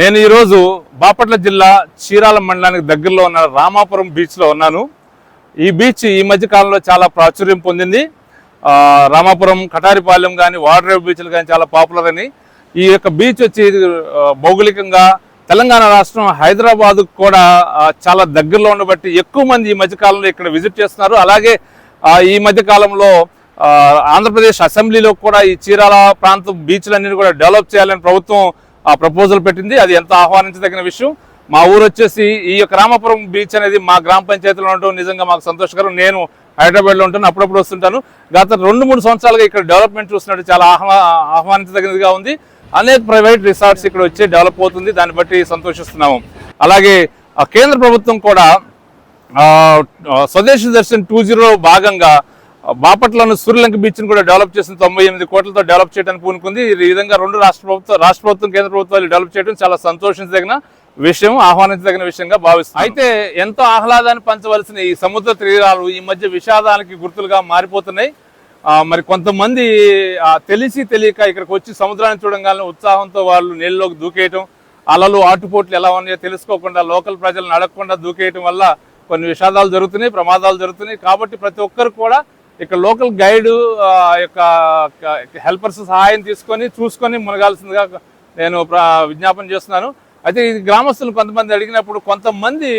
నేను ఈరోజు బాపట్ల జిల్లా చీరాల మండలానికి దగ్గరలో ఉన్న రామాపురం బీచ్లో ఉన్నాను. ఈ బీచ్ ఈ మధ్య కాలంలో చాలా ప్రాచుర్యం పొందింది. రామాపురం కటారిపాలెం కానీ వాడరేవు బీచ్లు కానీ చాలా పాపులర్ అని. ఈ యొక్క బీచ్ వచ్చి భౌగోళికంగా తెలంగాణ రాష్ట్రం హైదరాబాద్ కూడా చాలా దగ్గరలో ఉండబట్టి ఎక్కువ మంది ఈ మధ్యకాలంలో ఇక్కడ విజిట్ చేస్తున్నారు. అలాగే ఈ మధ్యకాలంలో ఆంధ్రప్రదేశ్ అసెంబ్లీలో కూడా ఈ చీరాల ప్రాంతం బీచ్లన్నీ కూడా డెవలప్ చేయాలని ప్రభుత్వం ఆ ప్రపోజల్ పెట్టింది. అది ఎంత ఆహ్వానించదగిన విషయం. మా ఊరు వచ్చేసి ఈ యొక్క బీచ్ అనేది మా గ్రామ పంచాయతీలో ఉండటం నిజంగా మాకు సంతోషకరం. నేను హైదరాబాద్లో ఉంటాను అప్పుడప్పుడు వస్తుంటాను. గత రెండు మూడు సంవత్సరాలుగా ఇక్కడ డెవలప్మెంట్ చూస్తున్నట్టు చాలా ఆహ్వా ఆహ్వానించదగినదిగా ఉంది. అనేక ప్రైవేట్ రిసార్ట్స్ ఇక్కడ వచ్చి డెవలప్ అవుతుంది. దాన్ని బట్టి సంతోషిస్తున్నాము. అలాగే కేంద్ర ప్రభుత్వం కూడా స్వదేశ స్వదేశీ దర్శన్ టూ జీరో భాగంగా బాపట్లను సూర్యలంక బీచ్ను కూడా డెవలప్ చేసిన తొంభై ఎనిమిది కోట్లతో డెవలప్ చేయడానికి పూనుకుంది. ఈ విధంగా రెండు రాష్ట్ర ప్రభుత్వం రాష్ట్ర ప్రభుత్వం కేంద్ర ప్రభుత్వాలు డెవలప్ చేయడం చాలా సంతోషించదగిన విషయం ఆహ్వానించదగిన విషయంగా భావిస్తుంది అయితే ఎంతో ఆహ్లాదాన్ని పంచవలసిన ఈ సముద్ర తీరాలు ఈ మధ్య విషాదానికి గుర్తులుగా మారిపోతున్నాయి. మరి కొంతమంది తెలిసి తెలియక ఇక్కడికి వచ్చి సముద్రాన్ని చూడంగానే ఉత్సాహంతో వాళ్ళు నీళ్ళలోకి దూకేయటం అలలు ఆటుపోట్లు ఎలా ఉన్నాయో తెలుసుకోకుండా లోకల్ ప్రజలను అడగకుండా దూకేయటం వల్ల కొన్ని విషాదాలు జరుగుతున్నాయి ప్రమాదాలు జరుగుతున్నాయి. కాబట్టి ప్రతి ఒక్కరు కూడా ఇక్కడ లోకల్ గైడ్ యొక్క హెల్పర్స్ సహాయం తీసుకొని చూసుకొని మునగాల్సిందిగా నేను విజ్ఞాపన చేస్తున్నాను. అయితే ఈ గ్రామస్తులు కొంతమంది అడిగినప్పుడు కొంతమంది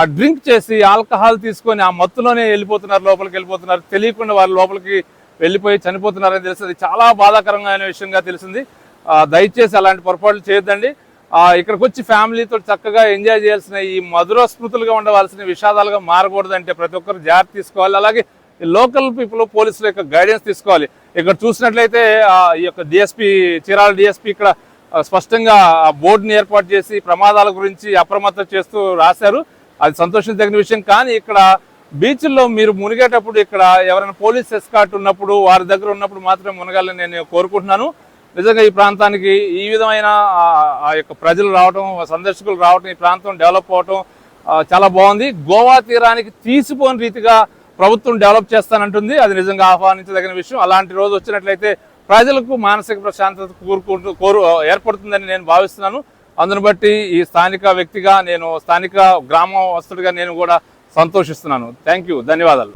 ఆ డ్రింక్ చేసి ఆల్కహాల్ తీసుకొని ఆ మత్తులోనే వెళ్ళిపోతున్నారు లోపలికి వెళ్ళిపోతున్నారు. తెలియకుండా వాళ్ళు లోపలికి వెళ్ళిపోయి చనిపోతున్నారని తెలిసింది చాలా బాధాకరమైన విషయంగా తెలిసింది. దయచేసి అలాంటి పొరపాట్లు చేయొద్దండి. ఇక్కడికి వచ్చి ఫ్యామిలీతో చక్కగా ఎంజాయ్ చేయాల్సిన ఈ మధుర స్మృతులుగా ఉండవలసిన విషాదాలుగా మారకూడదంటే ప్రతి ఒక్కరు జాగ్రత్త తీసుకోవాలి. అలాగే లోకల్ పీపుల్ పోలీసుల యొక్క గైడెన్స్ తీసుకోవాలి. ఇక్కడ చూసినట్లయితే ఈ యొక్క డిఎస్పీ చీరాల డిఎస్పీ ఇక్కడ స్పష్టంగా బోర్డుని ఏర్పాటు చేసి ప్రమాదాల గురించి అప్రమత్తం చేస్తూ రాశారు. అది సంతోషించదగిన విషయం. కానీ ఇక్కడ బీచ్ల్లో మీరు మునిగేటప్పుడు ఇక్కడ ఎవరైనా పోలీస్ ఎస్కాట్ ఉన్నప్పుడు వారి దగ్గర ఉన్నప్పుడు మాత్రమే మునగాలని నేను కోరుకుంటున్నాను. నిజంగా ఈ ప్రాంతానికి ఈ విధమైన ఆ- యొక్క ప్రజలు రావటం సందర్శకులు రావటం ఈ ప్రాంతం డెవలప్ అవటం చాలా బాగుంది. గోవా తీరానికి తీసిపోని రీతిగా ప్రభుత్వం డెవలప్ చేస్తానంటుంది. అది నిజంగా ఆహ్వానించదగిన విషయం. అలాంటి రోజు వచ్చినట్లయితే ప్రజలకు మానసిక ప్రశాంతత కోరుకుంటూ కోరు ఏర్పడుతుందని నేను భావిస్తున్నాను. అందును బట్టి ఈ స్థానిక వ్యక్తిగా నేను స్థానిక గ్రామస్తుడిగా నేను కూడా సంతోషిస్తున్నాను. థ్యాంక్ యూ ధన్యవాదాలు.